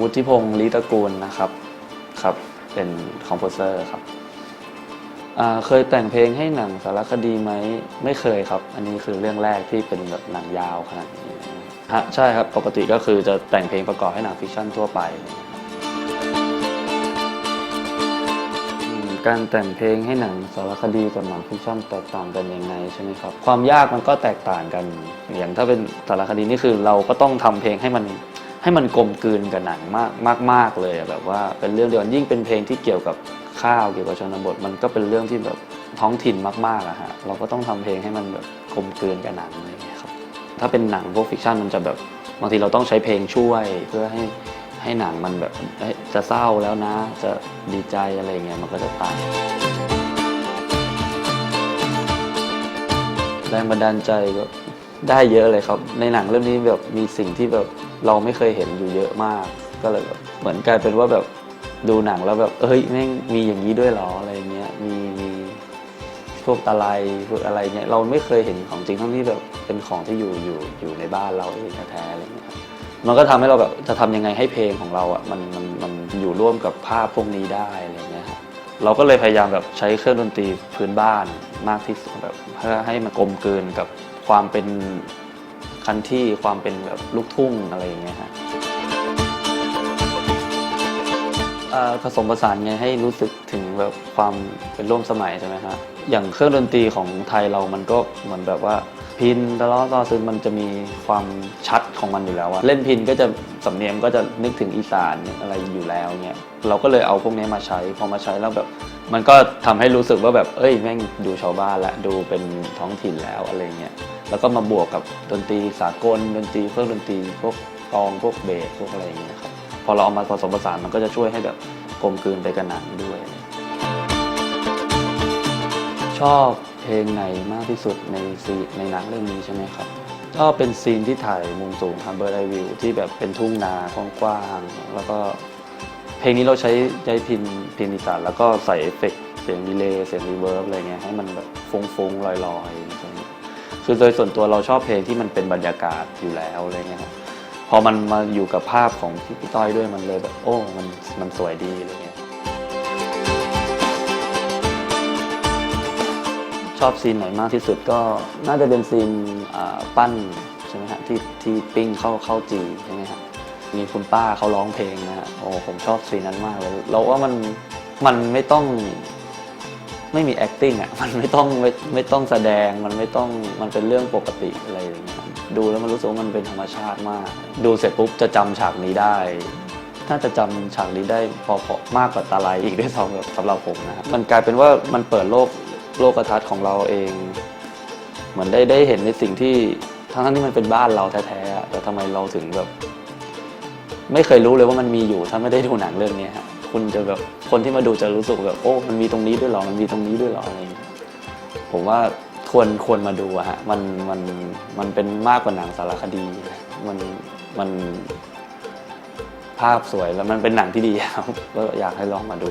วุฒิพงศ์ลิตระกูลนะครับครับ เป็นคอมโพเซอร์ครับเคยแต่งเพลงให้หนังสารคดีไหมไม่เคยครับ อันนี้คือเรื่องแรกที่เป็นแบบหนังยาวขนาดนี้ฮะใช่ครับปกติก็คือจะแต่งเพลงประกอบให้หนังฟิกชั่นทั่วไป การแต่งเพลงให้หนังสารคดีกับหนังฟิกชั่นแตกต่างกันยังไงใช่ไหมครับความยากมันก็แตกต่างกัน อย่างถ้าเป็นสารคดีนี่คือเราก็ต้องทำเพลงให้มัน ให้มันกลมกลืนกับหนังมากมากมากเลยแบบว่าเป็นเรื่องเดียวนยิ่งเป็นเพลงที่เกี่ยวกับข้าวเกี่ยวกับชนบทมันก็เป็นเรื่องที่แบบท้องถิ่นมากๆอะฮะเราก็ต้องทำเพลงให้มันแบบกลมกลืนกับหนังอะไรอย่างเงี้ยครับถ้าเป็นหนังพวกฟิกชันมันจะแบบบางทีเราต้องใช้เพลงช่วยเพื่อให้ให้หนังมันแบบจะเศร้าแล้วนะ จะดีใจอะไรเงี้ยมันก็จะตางแรงบันดาลใจก็ ได้เยอะเลยครับ ในหนังเรื่องนี้แบบมีสิ่งที่แบบเราไม่เคยเห็นอยู่เยอะมาก ก็เลยแบบเหมือนกลายเป็นว่าแบบดูหนังแล้วแบบเอ้ยแม่งมีอย่างนี้ด้วยหรออะไรเงี้ยมีมีพวกตะไลพวกอะไรเงี้ยเราไม่เคยเห็นของจริงทั้งที่แบบเป็นของที่อยู่อยู่อยู่ในบ้านเราเองแท้ๆอะไรเงี้ยมันก็ทำให้เราแบบจะทำยังไงให้เพลงของเราอะมันมันมันอยู่ร่วมกับภาพพวกนี้ได้อะไรเงี้ยครับเราก็เลยพยายามแบบใช้เครื่องดนตรีพื้นบ้านมากที่สุดแบบเพื่อให้มันกลมกลืนกับ ความเป็นคันที่ความเป็นแบบลูกทุ่งอะไรอย่างเงี้ยฮะผสมผสานไงให้รู้สึกถึงแบบความเป็นร่วมสมัยใช่ไหมฮะอย่างเครื่องดนตรีของไทยเรามันก็เหมือนแบบว่าพินตะล้อตอซึ่งมันจะมีความชัดของมันอยู่แล้วอะเล่นพินก็จะสำเนียงก็จะนึกถึงอีสานอะไรอยู่แล้วเงี้ยเราก็เลยเอาพวกนี้มาใช้พอมาใช้แล้วแบบ มันก็ทำให้รู้สึกว่าแบบเอ้ยแม่งดูชาวบ้านละดูเป็นท้องถิ่นแล้วอะไรเงี้ย แล้วก็มาบวกกับดนตรีสากลดนตรีเครื่องดนตรีพวกกลองพวกเบสพวกอะไรอย่างเงี้ยครับพอเราเอามาผสมผสานมันก็จะช่วยให้แบบกลมกลืนไปกับหนังด้วย ชอบเพลงไหนมากที่สุดในซีในหนังเรื่องนี้ใช่ไหมครับ ก็เป็นซีนที่ถ่ายมุมสูงครับเบอร์ไดวิวที่แบบเป็นทุ่งนากว้างๆแล้วก็เพลงนี้เราใช้ใช้พินพินอีสานแล้วก็ใส่เอฟเฟกเสียงดีเลย์เสียงรีเวิร์บอะไรเงี้ยให้มันแบบฟุ้งๆลอยๆอะไรเงี้ย คือโดยส่วนตัวเราชอบเพลงที่มันเป็นบรรยากาศอยู่แล้วอะไรเงี้ยครับพอมันมาอยู่กับภาพของพี่พี่ต้อยด้วยมันเลยแบบโอ้มันมันสวยดีอะไรเงี้ยชอบซีนไหนมากที่สุดก็น่าจะเป็นซีนปั้นใช่ไหมฮะที่ที่ปิ้งเข้าเข้าจีใช่ไหมฮะมีคุณป้าเขาร้องเพลงนะฮะโอ้ผมชอบซีนนั้นมากเลยเราว่ามันมันไม่ต้อง ไม่มี acting อะมันไม่ต้องไม่ไม่ต้องแสดงมันไม่ต้องมันเป็นเรื่องปกติอะไรอย่างเงี้ยดูแล้วมันรู้สึกว่ามันเป็นธรรมชาติมาก ดูเสร็จปุ๊บจะจำฉากนี้ได้ถ้าจะจำฉากนี้ได้พอพอมากกว่าตาลายอีกด้วยซ้ำสำหรับผมนะครับมันกลายเป็นว่ามันเปิดโลกโลกทัศน์ของเราเอง เหมือนได้ได้เห็นในสิ่งที่ทั้งที่มันเป็นบ้านเราแท้ๆแต่ทำไมเราถึงแบบ ไม่เคยรู้เลยว่ามันมีอยู่ถ้าไม่ได้ดูหนังเรื่องนี้ครับคุณจะแบบคนที่มาดูจะรู้สึกแบบโอ้มันมีตรงนี้ด้วยหรอมันมีตรงนี้ด้วยหรออะไรอย่างเงี้ยผมว่าควรควรมาดูอะฮะมันมันมันเป็นมากกว่าหนังสารคดีมันมันภาพสวยแล้วมันเป็นหนังที่ดีครับก็อยากให้ลองมาดู